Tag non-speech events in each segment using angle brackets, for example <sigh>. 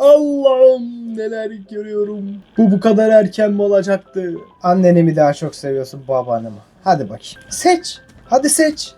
Allah'ım neler görüyorum. Bu bu kadar erken mi olacaktı? Anneni mi daha çok seviyorsun babanı mı? Hadi bakayım. Seç. Hadi seç.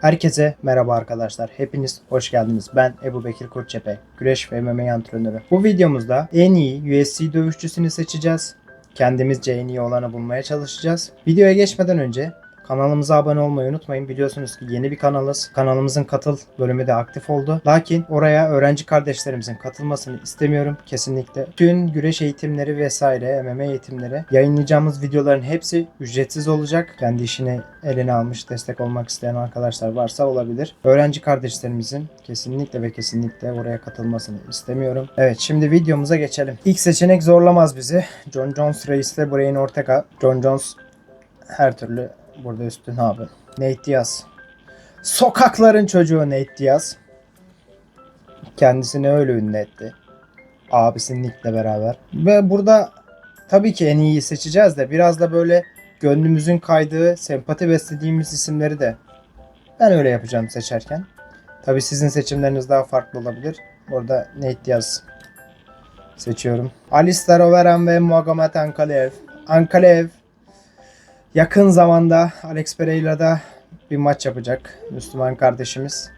Herkese merhaba arkadaşlar. Hepiniz hoş geldiniz. Ben Ebu Bekir Kurtçepe, güreş ve MMA antrenörü. Bu videomuzda en iyi UFC dövüşçüsünü seçeceğiz. Kendimizce en iyi olanı bulmaya çalışacağız. Videoya geçmeden önce Kanalımıza abone olmayı unutmayın. Biliyorsunuz ki yeni bir kanalız. Kanalımızın katıl bölümü de aktif oldu. Lakin oraya öğrenci kardeşlerimizin katılmasını istemiyorum kesinlikle. Tüm güreş eğitimleri vesaire, MMA eğitimleri yayınlayacağımız videoların hepsi ücretsiz olacak. Kendi işini eline almış destek olmak isteyen arkadaşlar varsa olabilir. Öğrenci kardeşlerimizin kesinlikle ve kesinlikle oraya katılmasını istemiyorum. Evet şimdi videomuza geçelim. İlk seçenek zorlamaz bizi. John Jones Reis ile Brian Ortega. John Jones her türlü burada üstün abi. Nate Diaz. Sokakların çocuğu Nate Diaz. Kendisini öyle ünlü etti. Abisi Nick'le beraber. Ve burada tabii ki en iyiyi seçeceğiz de biraz da böyle gönlümüzün kaydığı, sempati beslediğimiz isimleri de ben öyle yapacağım seçerken. Tabii sizin seçimleriniz daha farklı olabilir. Burada Nate Diaz seçiyorum. Alistair Overeem ve Muhammed Ankalev. Ankalev yakın zamanda Alex Pereira'da bir maç yapacak Müslüman kardeşimiz.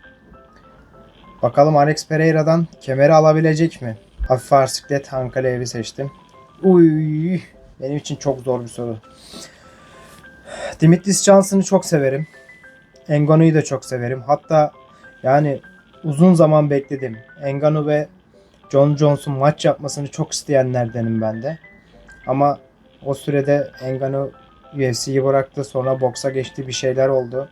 Bakalım Alex Pereira'dan kemeri alabilecek mi? Hafif ağır siklet Hankalev'i seçtim. Uy, benim için çok zor bir soru. Dimitris Johnson'ı çok severim. Engano'yu da çok severim. Hatta yani uzun zaman bekledim. Engano ve John Jones'un maç yapmasını çok isteyenlerdenim ben de. Ama o sürede Engano UFC'yi bıraktı. Sonra boksa geçti. Bir şeyler oldu.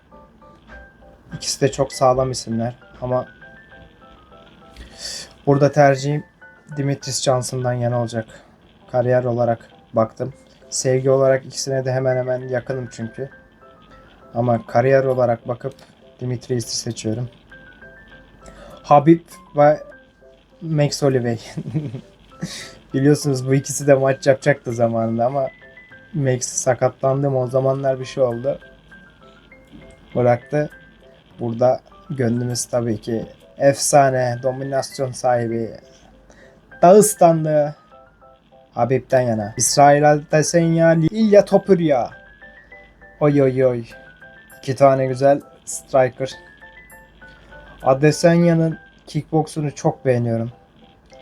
İkisi de çok sağlam isimler. Ama burada tercihim Dimitris Johnson'dan yana olacak. Kariyer olarak baktım. Sevgi olarak ikisine de hemen hemen yakınım çünkü. Ama kariyer olarak bakıp Dimitris'i seçiyorum. Habib ve Max Holloway. <laughs> Biliyorsunuz bu ikisi de maç yapacaktı zamanında ama Max sakatlandım o zamanlar bir şey oldu. Bıraktı. Burada gönlümüz tabii ki efsane, dominasyon sahibi Dağıstanlı Habib'den yana. İsrail Adesanya, İlya Topurya. Oy oy oy. İki tane güzel striker. Adesanya'nın kickboksunu çok beğeniyorum.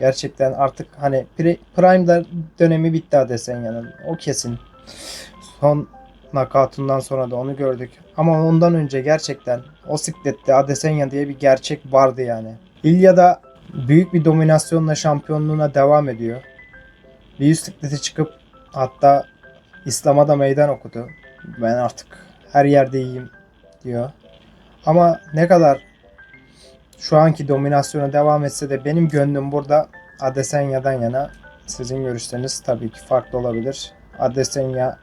Gerçekten artık hani pri- Prime'da dönemi bitti Adesanya'nın. O kesin. Son nakatından sonra da onu gördük. Ama ondan önce gerçekten o siklette Adesanya diye bir gerçek vardı yani. İlya da büyük bir dominasyonla şampiyonluğuna devam ediyor. Bir üst siklete çıkıp hatta İslam'a da meydan okudu. Ben artık her yerde iyiyim diyor. Ama ne kadar şu anki dominasyona devam etse de benim gönlüm burada Adesanya'dan yana. Sizin görüşleriniz tabii ki farklı olabilir. Adesanya'dan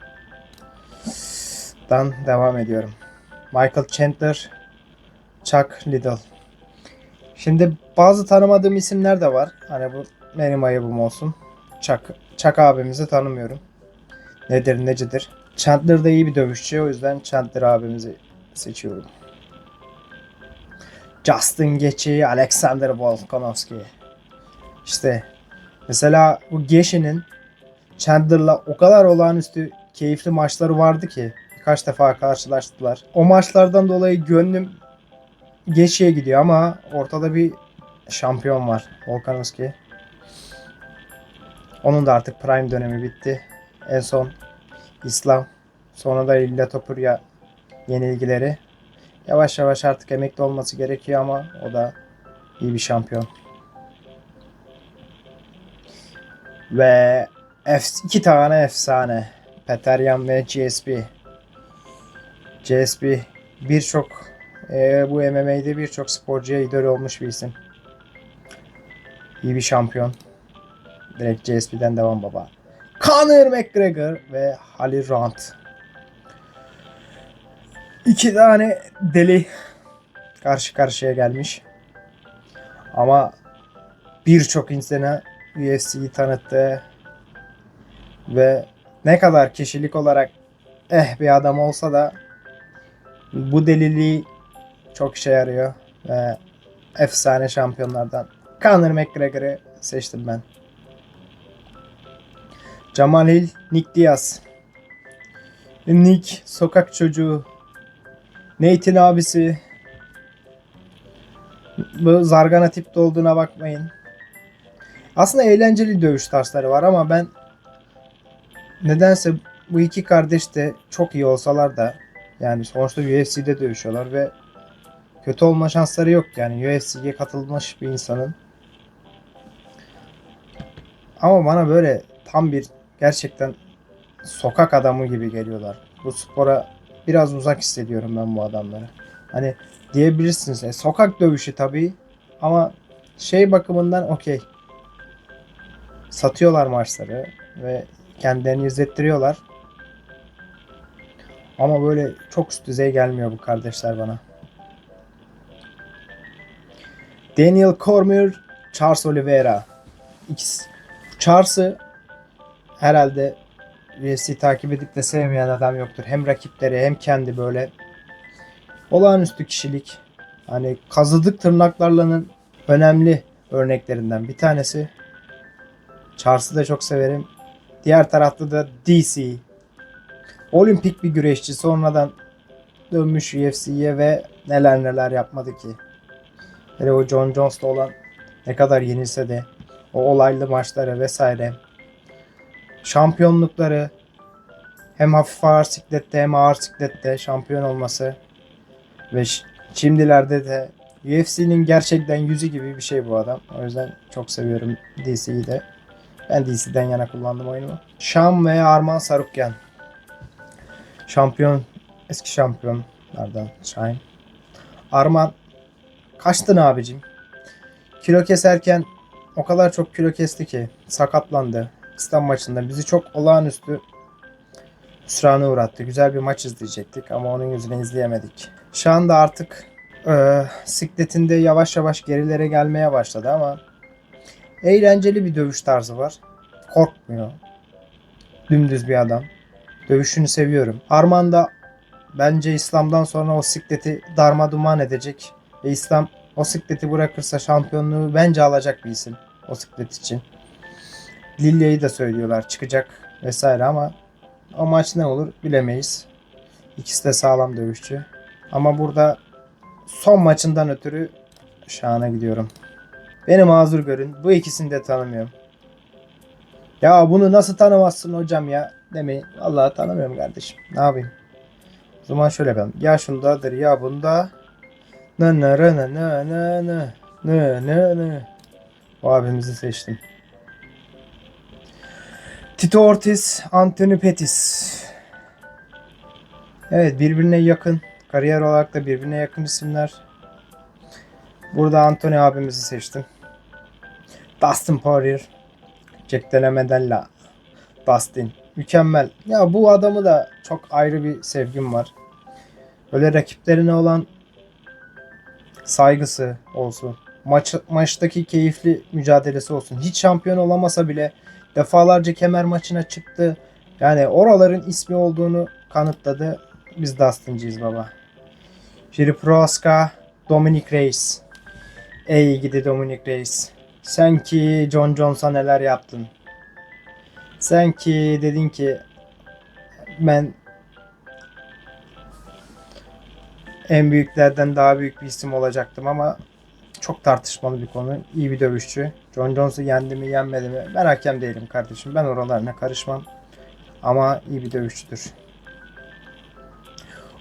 devam ediyorum. Michael Chandler, Chuck Liddell. Şimdi bazı tanımadığım isimler de var. Hani bu benim ayıbım olsun. Chuck, Chuck abimizi tanımıyorum. Nedir necidir. Chandler da iyi bir dövüşçü. O yüzden Chandler abimizi seçiyorum. Justin Gaethje, Alexander Volkanovski. İşte mesela bu Gaethje'nin Chandler'la o kadar olağanüstü keyifli maçları vardı ki birkaç defa karşılaştılar. O maçlardan dolayı gönlüm Gaethje'ye gidiyor ama ortada bir şampiyon var Volkanovski. Onun da artık prime dönemi bitti. En son İslam sonra da İlya Topurya yenilgileri. Yavaş yavaş artık emekli olması gerekiyor ama o da iyi bir şampiyon. Ve F iki tane efsane. Peteryan ve GSP. GSP birçok e, bu MMA'de birçok sporcuya idol olmuş bir isim. İyi bir şampiyon. Direkt GSP'den devam baba. Conor McGregor ve Halil Round. İki tane deli karşı karşıya gelmiş. Ama birçok insana UFC'yi tanıttı. Ve ne kadar kişilik olarak eh bir adam olsa da bu deliliği çok işe yarıyor. Ve efsane şampiyonlardan Conor McGregor'ı seçtim ben. Jamal Hill, Nick Diaz. Nick, sokak çocuğu. Nate'in abisi. Bu zargana tipte olduğuna bakmayın. Aslında eğlenceli dövüş tarzları var ama ben nedense bu iki kardeş de çok iyi olsalar da yani sonuçta UFC'de dövüşüyorlar ve kötü olma şansları yok yani UFC'ye katılmış bir insanın. Ama bana böyle tam bir gerçekten sokak adamı gibi geliyorlar. Bu spora biraz uzak hissediyorum ben bu adamları. Hani diyebilirsiniz e, sokak dövüşü tabii ama şey bakımından okey. Satıyorlar maçları ve kendilerini izlettiriyorlar. Ama böyle çok üst düzey gelmiyor bu kardeşler bana. Daniel Cormier, Charles Oliveira. İkisi. Charles'ı herhalde UFC takip edip de sevmeyen adam yoktur. Hem rakipleri hem kendi böyle olağanüstü kişilik. Hani kazıdık tırnaklarlanın önemli örneklerinden bir tanesi. Charles'ı da çok severim. Diğer tarafta da DC. Olimpik bir güreşçi. Sonradan dönmüş UFC'ye ve neler neler yapmadı ki. Hele o John Jones'ta olan ne kadar yenilse de o olaylı maçları vesaire. Şampiyonlukları hem hafif ağır siklette hem ağır siklette şampiyon olması ve şimdilerde de UFC'nin gerçekten yüzü gibi bir şey bu adam. O yüzden çok seviyorum DC'yi de. Ben DC'den yana kullandım oyunumu. Şam ve Arman Sarukyan. Şampiyon, eski şampiyonlardan Şahin. Arman kaçtın abicim? Kilo keserken o kadar çok kilo kesti ki sakatlandı. İslam maçında bizi çok olağanüstü hüsrana uğrattı. Güzel bir maç izleyecektik ama onun yüzünden izleyemedik. Şu anda artık e, sikletinde yavaş yavaş gerilere gelmeye başladı ama eğlenceli bir dövüş tarzı var. Korkmuyor. Dümdüz bir adam. Dövüşünü seviyorum. Arman da bence İslam'dan sonra o sikleti darma duman edecek. Ve İslam o sikleti bırakırsa şampiyonluğu bence alacak bir isim. O siklet için. Lilya'yı da söylüyorlar çıkacak vesaire ama o maç ne olur bilemeyiz. İkisi de sağlam dövüşçü. Ama burada son maçından ötürü şahane gidiyorum. Beni mazur görün. Bu ikisini de tanımıyorum. Ya bunu nasıl tanımazsın hocam ya demeyin. Vallahi tanımıyorum kardeşim. Ne yapayım? O zaman şöyle yapalım. Ya şundadır ya bunda. Ne ne ne ne ne ne ne ne ne. O abimizi seçtim. Tito Ortiz, Anthony Pettis. Evet birbirine yakın. Kariyer olarak da birbirine yakın isimler. Burada Anthony abimizi seçtim. Dustin Poirier. Jack Della Medella. Dustin. Mükemmel. Ya bu adamı da çok ayrı bir sevgim var. Böyle rakiplerine olan saygısı olsun. Maç, maçtaki keyifli mücadelesi olsun. Hiç şampiyon olamasa bile defalarca kemer maçına çıktı. Yani oraların ismi olduğunu kanıtladı. Biz Dustin'ciyiz baba. Jiri Prohaska, Dominic Reyes. Ey gidi Dominic Reyes. Sen ki John Jones'a neler yaptın. Sen ki dedin ki ben en büyüklerden daha büyük bir isim olacaktım ama çok tartışmalı bir konu. İyi bir dövüşçü. John Jones'u yendi mi yenmedi mi? Ben hakem değilim kardeşim. Ben oralarına karışmam. Ama iyi bir dövüşçüdür.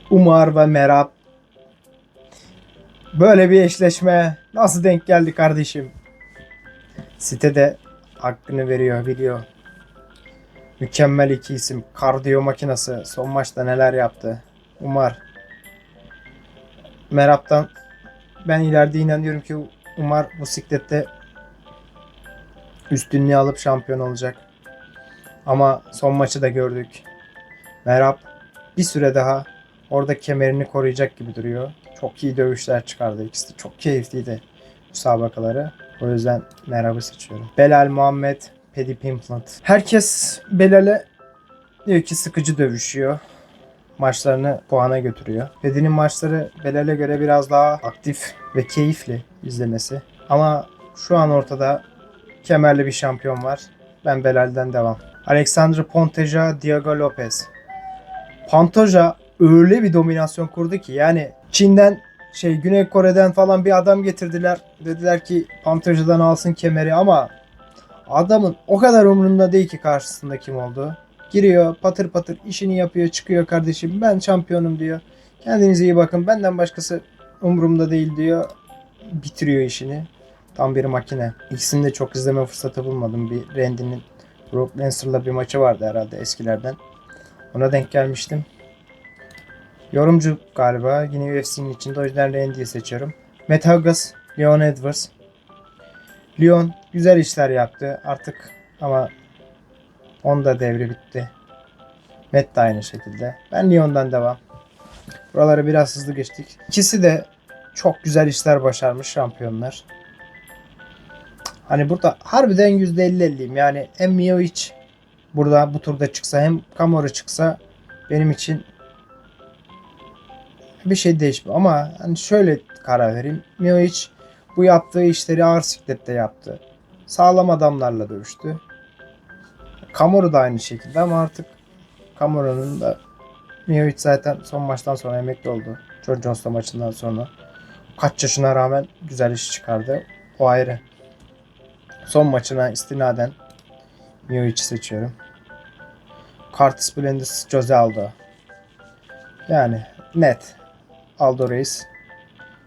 Umar ve Merab. Böyle bir eşleşme nasıl denk geldi kardeşim? Sitede hakkını veriyor, biliyor. Mükemmel iki isim. Kardiyo makinası. Son maçta neler yaptı? Umar. Merab'dan ben ileride inanıyorum ki Umar bu siklette üstünlüğü alıp şampiyon olacak. Ama son maçı da gördük. Merab bir süre daha orada kemerini koruyacak gibi duruyor. Çok iyi dövüşler çıkardı. İkisi de çok keyifliydi müsabakaları. O yüzden Merab'ı seçiyorum. Belal Muhammed, Paddy Pimplant. Herkes Belal'e diyor ki sıkıcı dövüşüyor. Maçlarını puana götürüyor. Paddy'nin maçları Belal'e göre biraz daha aktif ve keyifli izlemesi. Ama şu an ortada kemerli bir şampiyon var. Ben Belal'den devam. Alexandre Ponteja, Diego Lopez. Pantoja öyle bir dominasyon kurdu ki yani Çin'den şey Güney Kore'den falan bir adam getirdiler. Dediler ki Pantoja'dan alsın kemeri ama adamın o kadar umurunda değil ki karşısında kim olduğu. Giriyor patır patır işini yapıyor çıkıyor kardeşim ben şampiyonum diyor. Kendinize iyi bakın benden başkası umurumda değil diyor. Bitiriyor işini. Tam bir makine. İkisini de çok izleme fırsatı bulmadım. Bir Randy'nin Brock Lesnar'la bir maçı vardı herhalde eskilerden. Ona denk gelmiştim. Yorumcu galiba. Yine UFC'nin içinde. O yüzden Randy'yi seçiyorum. Matt Hughes, Leon Edwards. Leon güzel işler yaptı artık ama onda devri bitti. Matt de aynı şekilde. Ben Leon'dan devam. Buraları biraz hızlı geçtik. İkisi de çok güzel işler başarmış şampiyonlar. Hani burada harbiden %50-50'yim. Yani hem Miyovic burada bu turda çıksa hem Kamori çıksa benim için bir şey değişmiyor. Ama hani şöyle karar vereyim. Miyovic bu yaptığı işleri ağır siklette yaptı. Sağlam adamlarla dövüştü. Kamori da aynı şekilde ama artık Kamori'nin da Miyovic zaten son maçtan sonra emekli oldu. John Jones'la maçından sonra. Kaç yaşına rağmen güzel iş çıkardı. O ayrı. Son maçına istinaden Miyovic'i seçiyorum. Curtis Blendis, Jose Aldo. Yani net. Aldo Reis.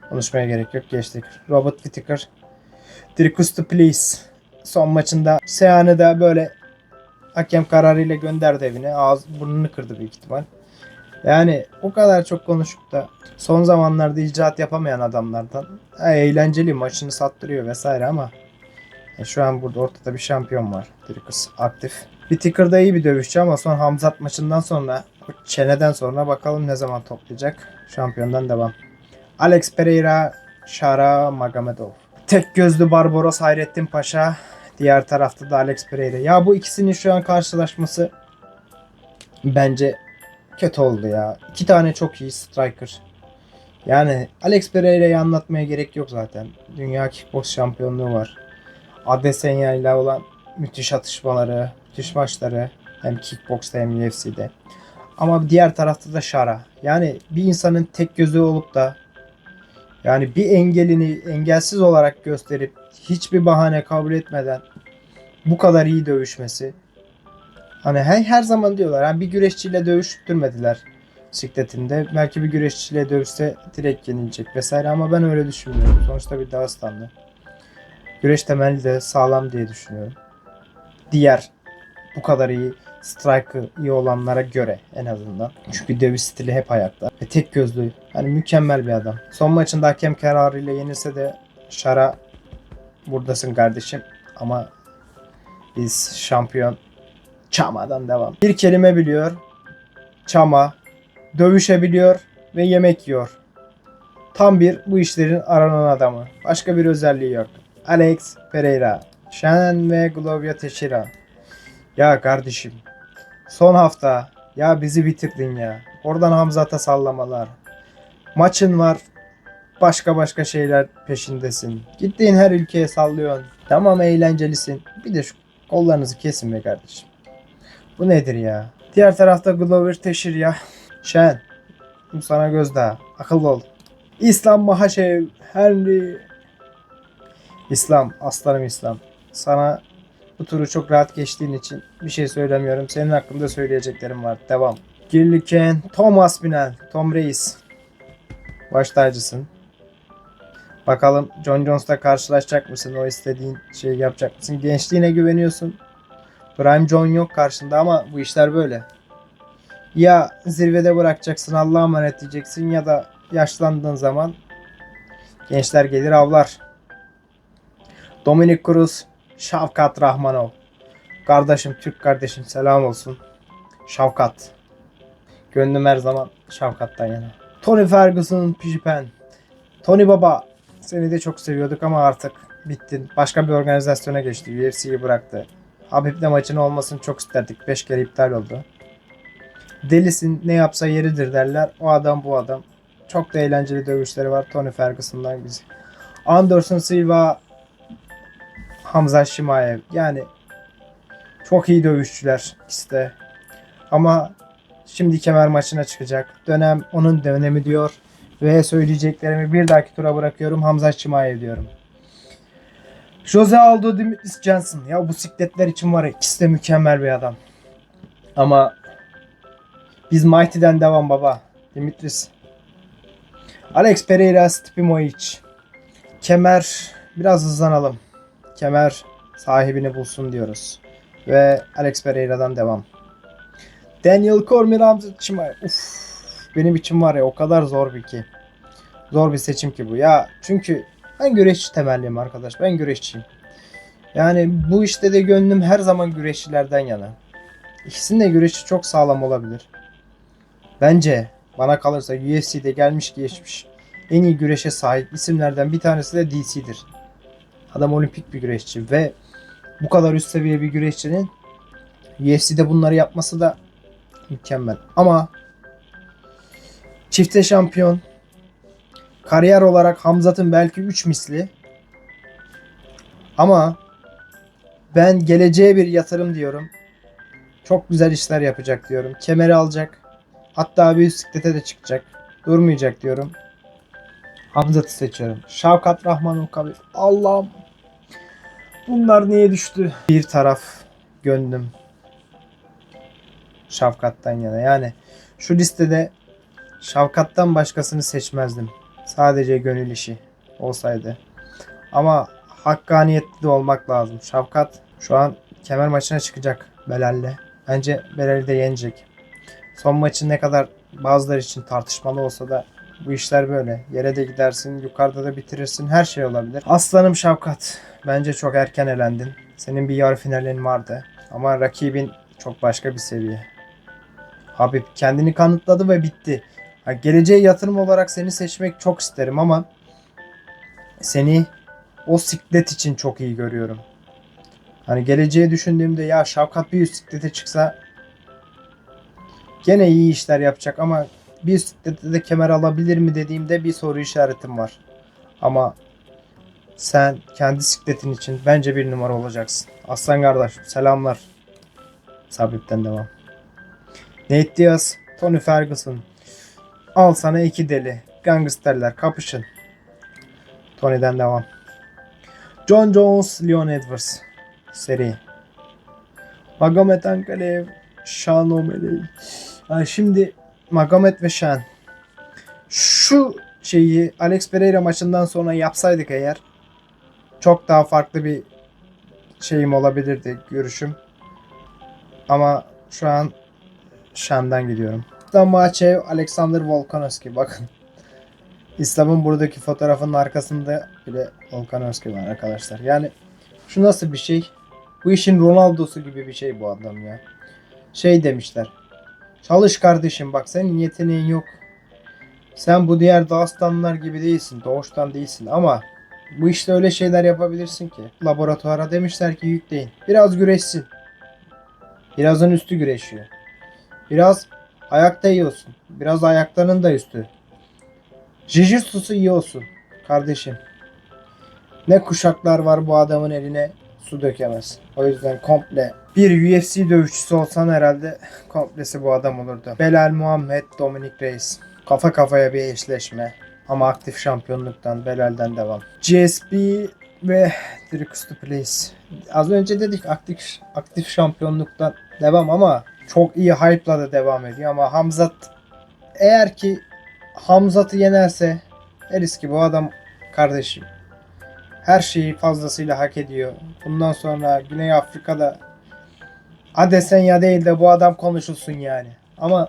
Konuşmaya gerek yok. Geçtik. Robert Whittaker. Dricus Please. Son maçında Sehan'ı da böyle hakem kararıyla gönderdi evine. Ağız burnunu kırdı büyük ihtimal. Yani o kadar çok konuşup da son zamanlarda icraat yapamayan adamlardan eğlenceli maçını sattırıyor vesaire ama e, şu an burada ortada bir şampiyon var. Dricus aktif. Whittaker da iyi bir dövüşçü ama son Hamzat maçından sonra çeneden sonra bakalım ne zaman toplayacak. Şampiyondan devam. Alex Pereira, Shara Magomedov. Tek gözlü Barbaros Hayrettin Paşa. Diğer tarafta da Alex Pereira. Ya bu ikisinin şu an karşılaşması bence kötü oldu ya. İki tane çok iyi striker. Yani Alex Pereira'yı anlatmaya gerek yok zaten. Dünya Kickbox şampiyonluğu var. Adesanya ile olan müthiş atışmaları, müthiş maçları hem kickboxta hem UFC'de. Ama diğer tarafta da Shara. Yani bir insanın tek gözü olup da yani bir engelini engelsiz olarak gösterip hiçbir bahane kabul etmeden bu kadar iyi dövüşmesi. Hani her, her zaman diyorlar hani bir güreşçiyle dövüştürmediler sikletinde. Belki bir güreşçiyle dövüşse direkt yenilecek vesaire ama ben öyle düşünmüyorum. Sonuçta bir Dağıstanlı. Güreş temelli de sağlam diye düşünüyorum. Diğer bu kadar iyi striker iyi olanlara göre en azından. Çünkü dövüş stili hep ayakta. Ve tek gözlü. Hani mükemmel bir adam. Son maçında hakem kararıyla yenilse de Şara buradasın kardeşim. Ama biz şampiyon Çama'dan devam. Bir kelime biliyor. Çama. Dövüşebiliyor ve yemek yiyor. Tam bir bu işlerin aranan adamı. Başka bir özelliği yok. Alex Pereira. Shannon ve Gloria Teixeira. Ya kardeşim. Son hafta. Ya bizi bitirdin ya. Oradan Hamzat'a sallamalar. Maçın var. Başka başka şeyler peşindesin. Gittiğin her ülkeye sallıyorsun. Tamam eğlencelisin. Bir de şu kollarınızı kesin be kardeşim. Bu nedir ya? Diğer tarafta Glover Teşir ya. Şen. Sana gözdağı. Akıllı ol. İslam Mahaşev. Henry. İslam. Aslanım İslam. Sana bu turu çok rahat geçtiğin için bir şey söylemiyorum. Senin hakkında söyleyeceklerim var. Devam. Gilliken, Thomas Binel, Tom Reis. Baş tacısın. Bakalım John Jones'la karşılaşacak mısın? O istediğin şeyi yapacak mısın? Gençliğine güveniyorsun. Prime John yok karşında ama bu işler böyle. Ya zirvede bırakacaksın Allah'a emanet diyeceksin ya da yaşlandığın zaman gençler gelir avlar. Dominic Cruz, Şavkat Rahmanov. Kardeşim, Türk kardeşim selam olsun. Şavkat. Gönlüm her zaman Şavkat'tan yana. Tony Ferguson, Pijipen. Tony Baba, seni de çok seviyorduk ama artık bittin. Başka bir organizasyona geçti. UFC'yi bıraktı. Habib'le maçın olmasını çok isterdik. 5 kere iptal oldu. Delisin ne yapsa yeridir derler. O adam bu adam. Çok da eğlenceli dövüşleri var Tony Ferguson'dan biz. Anderson Silva Hamza Şimayev. Yani çok iyi dövüşçüler ikisi de. Ama şimdi kemer maçına çıkacak. Dönem onun dönemi diyor. Ve söyleyeceklerimi bir dahaki tura bırakıyorum. Hamza Şimayev diyorum. Jose Aldo Dimitris Johnson. Ya bu sikletler için var ya ikisi de mükemmel bir adam. Ama biz Mighty'den devam baba. Dimitris. Alex Pereira, Stipe Miocic. Kemer biraz hızlanalım. Kemer sahibini bulsun diyoruz. Ve Alex Pereira'dan devam. Daniel Cormier. Uf, benim için var ya o kadar zor bir ki. Zor bir seçim ki bu. Ya çünkü ben güreşçi temelliyim arkadaş. Ben güreşçiyim. Yani bu işte de gönlüm her zaman güreşçilerden yana. İkisinin de güreşi çok sağlam olabilir. Bence bana kalırsa UFC'de gelmiş geçmiş en iyi güreşe sahip isimlerden bir tanesi de DC'dir. Adam olimpik bir güreşçi ve bu kadar üst seviye bir güreşçinin UFC'de bunları yapması da mükemmel. Ama çifte şampiyon kariyer olarak Hamzat'ın belki 3 misli ama ben geleceğe bir yatırım diyorum. Çok güzel işler yapacak diyorum. Kemeri alacak. Hatta bir bisiklete de çıkacak. Durmayacak diyorum. Hamzat'ı seçiyorum. Şavkat Rahman'ın kabul. Allah'ım. Bunlar niye düştü? Bir taraf gönlüm. Şavkat'tan yana. Yani şu listede Şavkat'tan başkasını seçmezdim. Sadece gönül işi olsaydı. Ama hakkaniyetli de olmak lazım. Şavkat şu an kemer maçına çıkacak Belal'le. Bence Belal'i de yenecek. Son maçın ne kadar bazıları için tartışmalı olsa da bu işler böyle. Yere de gidersin, yukarıda da bitirirsin. Her şey olabilir. Aslanım Şavkat. Bence çok erken elendin. Senin bir yarı finalin vardı. Ama rakibin çok başka bir seviye. Habib kendini kanıtladı ve bitti. Ha, geleceğe yatırım olarak seni seçmek çok isterim ama seni o siklet için çok iyi görüyorum. Hani geleceği düşündüğümde ya Şavkat bir üst siklete çıksa gene iyi işler yapacak ama bir siklette de kemer alabilir mi dediğimde bir soru işaretim var. Ama sen kendi sikletin için bence bir numara olacaksın. Aslan kardeş selamlar. Sabit'ten devam. Nate Diaz, Tony Ferguson. Al sana iki deli. Gangsterler kapışın. Tony'den devam. John Jones, Leon Edwards. Seri. Magomed Ankalev, Sean O'Malley. Ha, şimdi Magomed ve Sean. Şu şeyi Alex Pereira maçından sonra yapsaydık eğer çok daha farklı bir şeyim olabilirdi görüşüm. Ama şu an Şam'dan gidiyorum. Damachev, Alexander Volkanovski. Bakın. İslam'ın buradaki fotoğrafının arkasında bile Volkanovski var arkadaşlar. Yani şu nasıl bir şey? Bu işin Ronaldo'su gibi bir şey bu adam ya. Şey demişler. Çalış kardeşim bak senin yeteneğin yok. Sen bu diğer Dağıstanlar gibi değilsin. Doğuştan değilsin ama bu işte öyle şeyler yapabilirsin ki. Laboratuvara demişler ki yükleyin. Biraz güreşsin. Birazın üstü güreşiyor. Biraz ayakta iyi olsun. Biraz ayaklarının da üstü. Jiu-Jitsu'su iyi olsun. Kardeşim. Ne kuşaklar var bu adamın eline su dökemez. O yüzden komple bir UFC dövüşçüsü olsan herhalde komplesi bu adam olurdu. Belal Muhammed, Dominic Reis. Kafa kafaya bir eşleşme. Ama aktif şampiyonluktan Belal'den devam. GSP ve Dricus Place. Az önce dedik aktif aktif şampiyonluktan devam ama çok iyi hype'la da devam ediyor ama Hamzat eğer ki Hamzat'ı yenerse deriz ki bu adam kardeşim her şeyi fazlasıyla hak ediyor. Bundan sonra Güney Afrika'da Adesanya değil de bu adam konuşulsun yani. Ama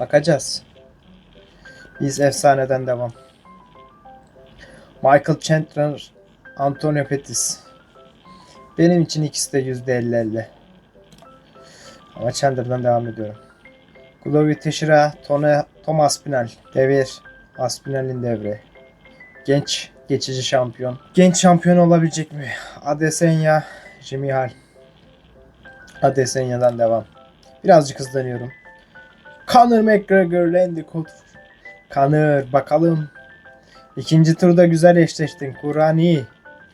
bakacağız. Biz efsaneden devam. Michael Chandler, Antonio Pettis. Benim için ikisi de %50-50. Ama Chandler'dan devam ediyorum. Teixeira, Tone, Tom Aspinall. Devir. Aspinall'in devri. Genç geçici şampiyon. Genç şampiyon olabilecek mi? Adesanya, Jimmy Hall. Adesanya'dan devam. Birazcık hızlanıyorum. Conor McGregor, Randy Couture. Conor bakalım. İkinci turda güzel eşleştin. Kurani.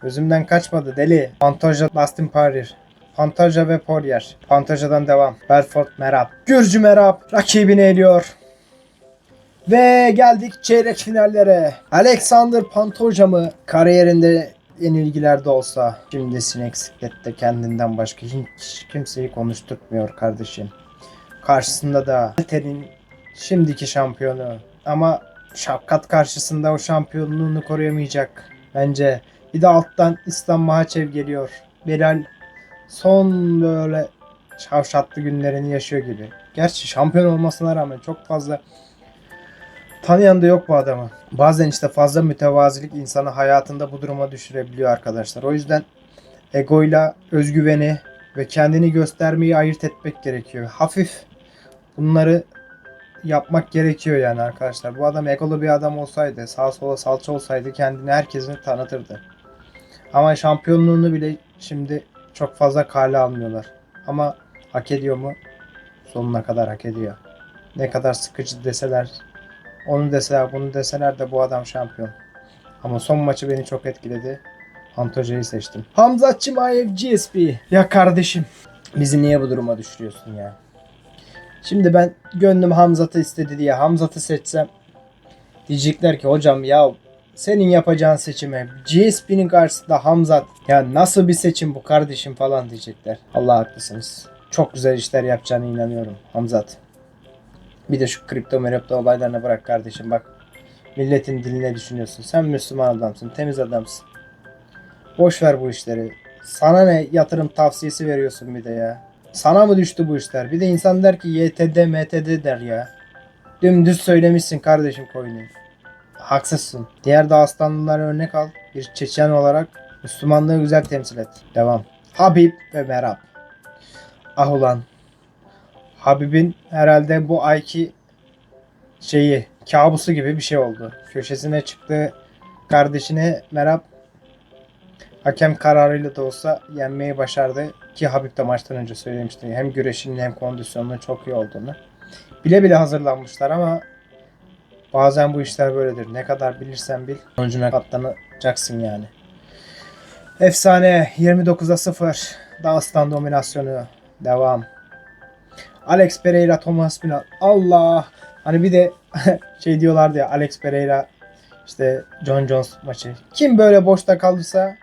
Gözümden kaçmadı deli. Pantoja, Dustin Poirier. Pantoja ve Poirier. Pantoja'dan devam. Belfort, Merab. Gürcü Merab rakibini eliyor. Ve geldik çeyrek finallere. Alexander Pantoja mı kariyerinde yenilgilerde olsa şimdi sinek siklette kendinden başka hiç kimseyi konuşturtmuyor kardeşim. Karşısında da Alter'in şimdiki şampiyonu ama Şapkat karşısında o şampiyonluğunu koruyamayacak bence. Bir de alttan İslam Mahaçev geliyor. Belal son böyle şavşatlı günlerini yaşıyor gibi. Gerçi şampiyon olmasına rağmen çok fazla tanıyan da yok bu adamı. Bazen işte fazla mütevazilik insanı hayatında bu duruma düşürebiliyor arkadaşlar. O yüzden egoyla özgüveni ve kendini göstermeyi ayırt etmek gerekiyor. Hafif bunları yapmak gerekiyor yani arkadaşlar. Bu adam egolu bir adam olsaydı, sağa sola salça olsaydı kendini herkesin tanıtırdı. Ama şampiyonluğunu bile şimdi çok fazla kale almıyorlar. Ama hak ediyor mu? Sonuna kadar hak ediyor. Ne kadar sıkıcı deseler, onu deseler, bunu deseler de bu adam şampiyon. Ama son maçı beni çok etkiledi. Antoja'yı seçtim. Hamza Çimayev GSP. Ya kardeşim. Bizi niye bu duruma düşürüyorsun ya? Şimdi ben gönlüm Hamzat'ı istedi diye Hamzat'ı seçsem diyecekler ki hocam ya senin yapacağın seçime GSP'nin karşısında Hamzat ya nasıl bir seçim bu kardeşim falan diyecekler. Allah haklısınız. Çok güzel işler yapacağına inanıyorum Hamzat. Bir de şu kripto meripto olaylarına bırak kardeşim bak. Milletin diline düşünüyorsun. Sen Müslüman adamsın, temiz adamsın. Boş ver bu işleri. Sana ne yatırım tavsiyesi veriyorsun bir de ya. Sana mı düştü bu işler? Bir de insan der ki YTD, MTD der ya. Dümdüz söylemişsin kardeşim koyunu. Haksızsın. Diğer Dağıstanlılara örnek al. Bir Çeçen olarak Müslümanlığı güzel temsil et. Devam. Habib ve Merab. Ah ulan. Habib'in herhalde bu ayki şeyi kabusu gibi bir şey oldu. Köşesine çıktı kardeşine Merab hakem kararıyla da olsa yenmeyi başardı. Ki Habib de maçtan önce söylemişti. Hem güreşinin hem kondisyonunun çok iyi olduğunu. Bile bile hazırlanmışlar ama bazen bu işler böyledir. Ne kadar bilirsen bil sonucuna katlanacaksın yani. Efsane 29'a 0. Dağıstan dominasyonu. Devam. Alex Pereira, Thomas Pinal. Allah! Hani bir de <laughs> şey diyorlardı ya Alex Pereira işte John Jones maçı. Kim böyle boşta kalırsa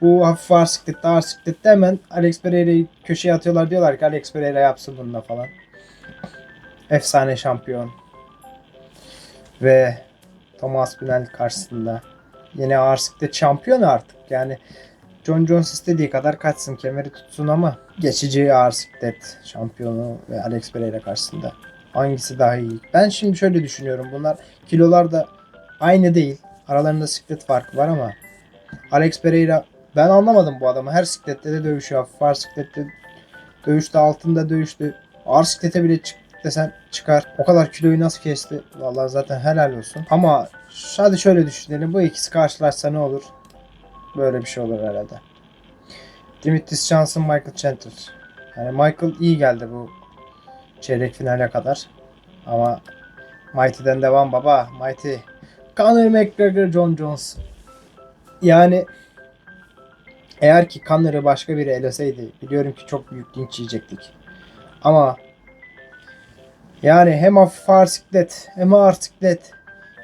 bu hafif ağır siklette ağır siklette hemen Alex Pereira'yı köşeye atıyorlar diyorlar ki Alex Pereira yapsın bununla falan. Efsane şampiyon. Ve Thomas Pinal karşısında. Yine ağır siklet şampiyon artık. Yani John Jones istediği kadar kaçsın kemeri tutsun ama geçici ağır siklet şampiyonu ve Alex Pereira karşısında. Hangisi daha iyi? Ben şimdi şöyle düşünüyorum. Bunlar kilolar da aynı değil. Aralarında siklet farkı var ama Alex Pereira ben anlamadım bu adamı. Her siklette de dövüşüyor. Hafif ağır siklette dövüştü. Altında dövüştü. Ağır siklete bile çık desen çıkar. O kadar kiloyu nasıl kesti? Vallahi zaten helal olsun. Ama hadi şöyle düşünelim. Bu ikisi karşılaşsa ne olur? Böyle bir şey olur herhalde. Dimitris Johnson, Michael Chandler. Yani Michael iyi geldi bu çeyrek finale kadar. Ama Mighty'den devam baba. Mighty. Conor McGregor, John Jones. Yani eğer ki Connor'ı başka biri eleseydi biliyorum ki çok büyük linç yiyecektik. Ama yani hem hafif ağır siklet hem ağır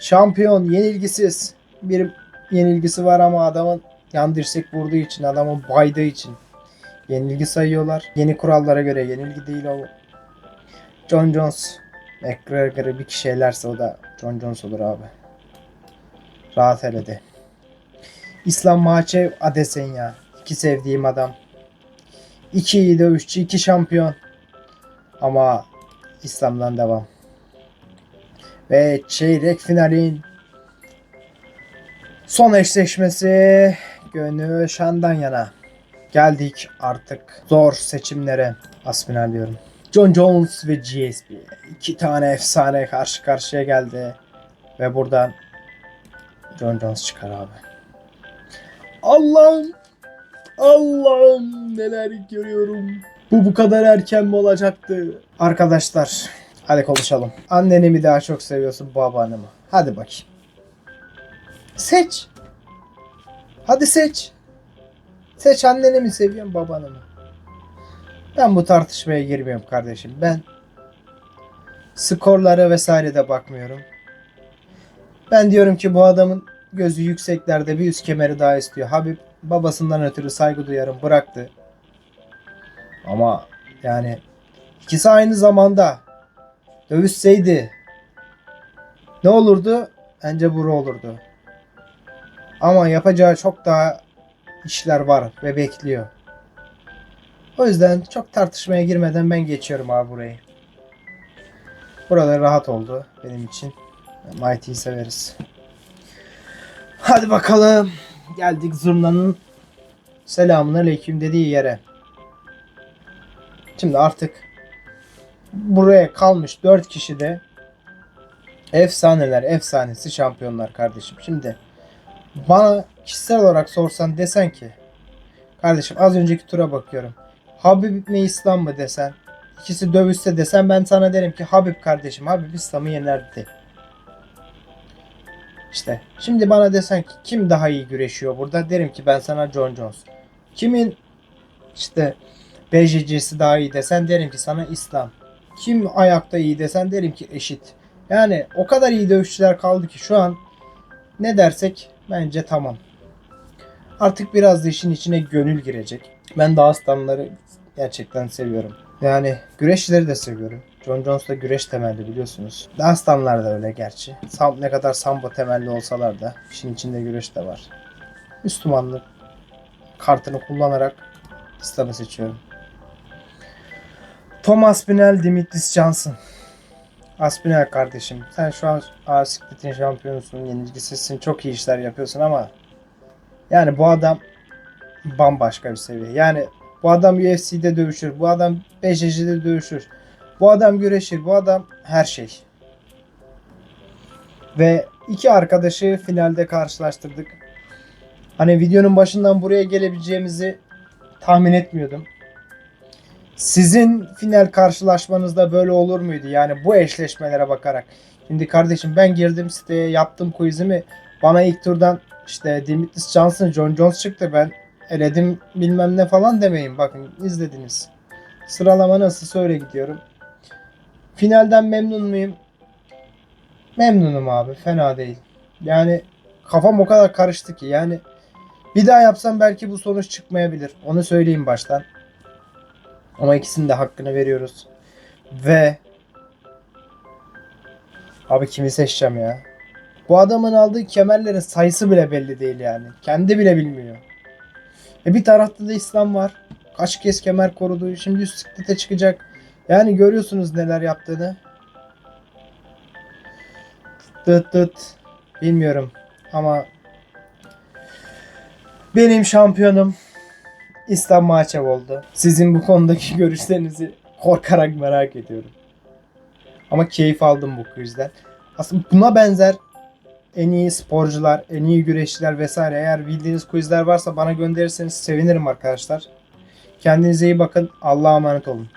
şampiyon yenilgisiz bir yenilgisi var ama adamın yan dirsek vurduğu için adamın baydığı için yenilgi sayıyorlar. Yeni kurallara göre yenilgi değil o. John Jones McGregor'ı bir kişi elerse o da John Jones olur abi. Rahat eledi. İslam Mahaçev Adesanya. İki sevdiğim adam. İki iyi dövüşçü, iki şampiyon. Ama İslam'dan devam. Ve çeyrek finalin son eşleşmesi gönül şandan yana. Geldik artık zor seçimlere. Asfinal diyorum. John Jones ve GSP. İki tane efsane karşı karşıya geldi. Ve buradan John Jones çıkar abi. Allah'ım Allah'ım neler görüyorum. Bu bu kadar erken mi olacaktı? Arkadaşlar hadi konuşalım. Anneni mi daha çok seviyorsun babanı mı? Hadi bakayım. Seç. Hadi seç. Seç anneni mi seviyorsun babanı mı? Ben bu tartışmaya girmiyorum kardeşim. Ben skorlara vesaire de bakmıyorum. Ben diyorum ki bu adamın gözü yükseklerde bir üst kemeri daha istiyor. Habib babasından ötürü saygı duyarım bıraktı. Ama yani ikisi aynı zamanda dövüşseydi ne olurdu? Bence buru olurdu. Ama yapacağı çok daha işler var ve bekliyor. O yüzden çok tartışmaya girmeden ben geçiyorum abi burayı. Burada rahat oldu benim için. Mighty'yi severiz. Hadi bakalım. Geldik Zurna'nın selamun aleyküm dediği yere. Şimdi artık buraya kalmış 4 kişi de efsaneler, efsanesi şampiyonlar kardeşim. Şimdi bana kişisel olarak sorsan desen ki kardeşim az önceki tura bakıyorum. Habib mi İslam mı desen ikisi dövüşse desen ben sana derim ki Habib kardeşim Habib İslam'ı yenerdi. İşte şimdi bana desen ki kim daha iyi güreşiyor burada derim ki ben sana John Jones. Kimin işte BJC'si daha iyi desen derim ki sana İslam. Kim ayakta iyi desen derim ki eşit. Yani o kadar iyi dövüşçüler kaldı ki şu an ne dersek bence tamam. Artık biraz da işin içine gönül girecek. Ben Dağıstanları gerçekten seviyorum. Yani güreşçileri de seviyorum. John Jones da güreş temelli biliyorsunuz. Dağıstanlar da öyle gerçi. Sam, ne kadar sambo temelli olsalar da işin içinde güreş de var. Müslümanlık kartını kullanarak İslam'ı seçiyorum. Tom Aspinall, Dimitris Johnson. Aspinall kardeşim sen şu an A-Split'in şampiyonusun, yenilgisizsin, çok iyi işler yapıyorsun ama yani bu adam bambaşka bir seviye. Yani bu adam UFC'de dövüşür, bu adam BJJ'de dövüşür, bu adam güreşir, bu adam her şey. Ve iki arkadaşı finalde karşılaştırdık. Hani videonun başından buraya gelebileceğimizi tahmin etmiyordum. Sizin final karşılaşmanızda böyle olur muydu? Yani bu eşleşmelere bakarak. Şimdi kardeşim ben girdim siteye yaptım quizimi. Bana ilk turdan işte Dimitris Johnson, John Jones çıktı. Ben eledim bilmem ne falan demeyin. Bakın izlediniz. Sıralama nasıl söyle gidiyorum. Finalden memnun muyum? Memnunum abi. Fena değil. Yani kafam o kadar karıştı ki. Yani bir daha yapsam belki bu sonuç çıkmayabilir. Onu söyleyeyim baştan. Ama ikisinin de hakkını veriyoruz. Ve Abi kimi seçeceğim ya? Bu adamın aldığı kemerlerin sayısı bile belli değil yani. Kendi bile bilmiyor. E bir tarafta da İslam var. Kaç kez kemer korudu. Şimdi üst siklete çıkacak. Yani görüyorsunuz neler yaptığını. Dıt dıt. Bilmiyorum. Ama benim şampiyonum İslam Maçev oldu. Sizin bu konudaki <laughs> görüşlerinizi korkarak merak ediyorum. Ama keyif aldım bu quizden. Aslında buna benzer en iyi sporcular, en iyi güreşçiler vesaire eğer bildiğiniz quizler varsa bana gönderirseniz sevinirim arkadaşlar. Kendinize iyi bakın. Allah'a emanet olun.